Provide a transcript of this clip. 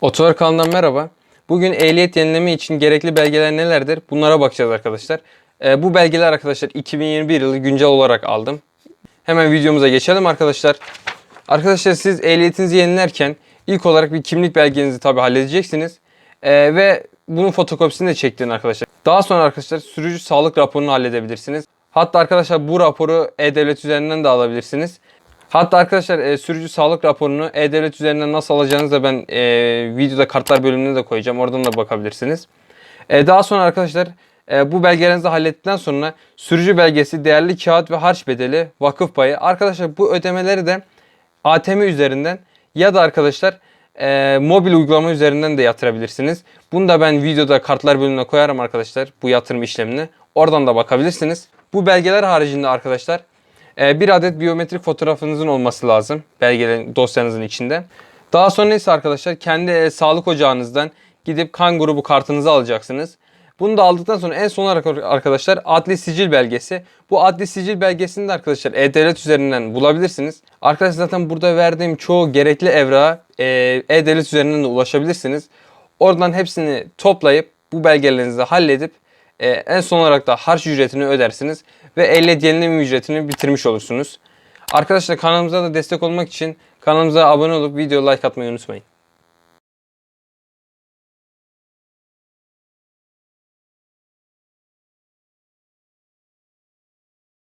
Otolar kanalından merhaba. Bugün ehliyet yenileme için gerekli belgeler nelerdir? Bunlara bakacağız arkadaşlar. Ee, bu belgeler arkadaşlar 2021 yılı güncel olarak aldım. Hemen videomuza geçelim arkadaşlar. Arkadaşlar siz ehliyetinizi yenilerken ilk olarak bir kimlik belgenizi tabi halledeceksiniz. Ee, ve bunun fotokopisini de çektirin arkadaşlar. Daha sonra arkadaşlar sürücü sağlık raporunu halledebilirsiniz. Hatta arkadaşlar bu raporu E-Devlet üzerinden de alabilirsiniz. Hatta arkadaşlar e, sürücü sağlık raporunu E-Devlet üzerinden nasıl alacağınızı da ben e, videoda kartlar bölümüne de koyacağım. Oradan da bakabilirsiniz. E, daha sonra arkadaşlar e, bu belgelerinizi hallettikten sonra sürücü belgesi, değerli kağıt ve harç bedeli, vakıf payı. Arkadaşlar bu ödemeleri de ATM üzerinden ya da arkadaşlar e, mobil uygulama üzerinden de yatırabilirsiniz. Bunu da ben videoda kartlar bölümüne koyarım arkadaşlar bu yatırım işlemini. Oradan da bakabilirsiniz. Bu belgeler haricinde arkadaşlar bir adet biyometrik fotoğrafınızın olması lazım belgelerin dosyanızın içinde. Daha sonra ise arkadaşlar kendi e, sağlık ocağınızdan gidip kan grubu kartınızı alacaksınız. Bunu da aldıktan sonra en son olarak arkadaşlar adli sicil belgesi. Bu adli sicil belgesini de arkadaşlar E-Devlet üzerinden bulabilirsiniz. Arkadaşlar zaten burada verdiğim çoğu gerekli evrağa e, E-Devlet üzerinden de ulaşabilirsiniz. Oradan hepsini toplayıp bu belgelerinizi halledip e, en son olarak da harç ücretini ödersiniz ve ehliyet yenileme ücretini bitirmiş olursunuz. Arkadaşlar kanalımıza da destek olmak için kanalımıza abone olup video like atmayı unutmayın.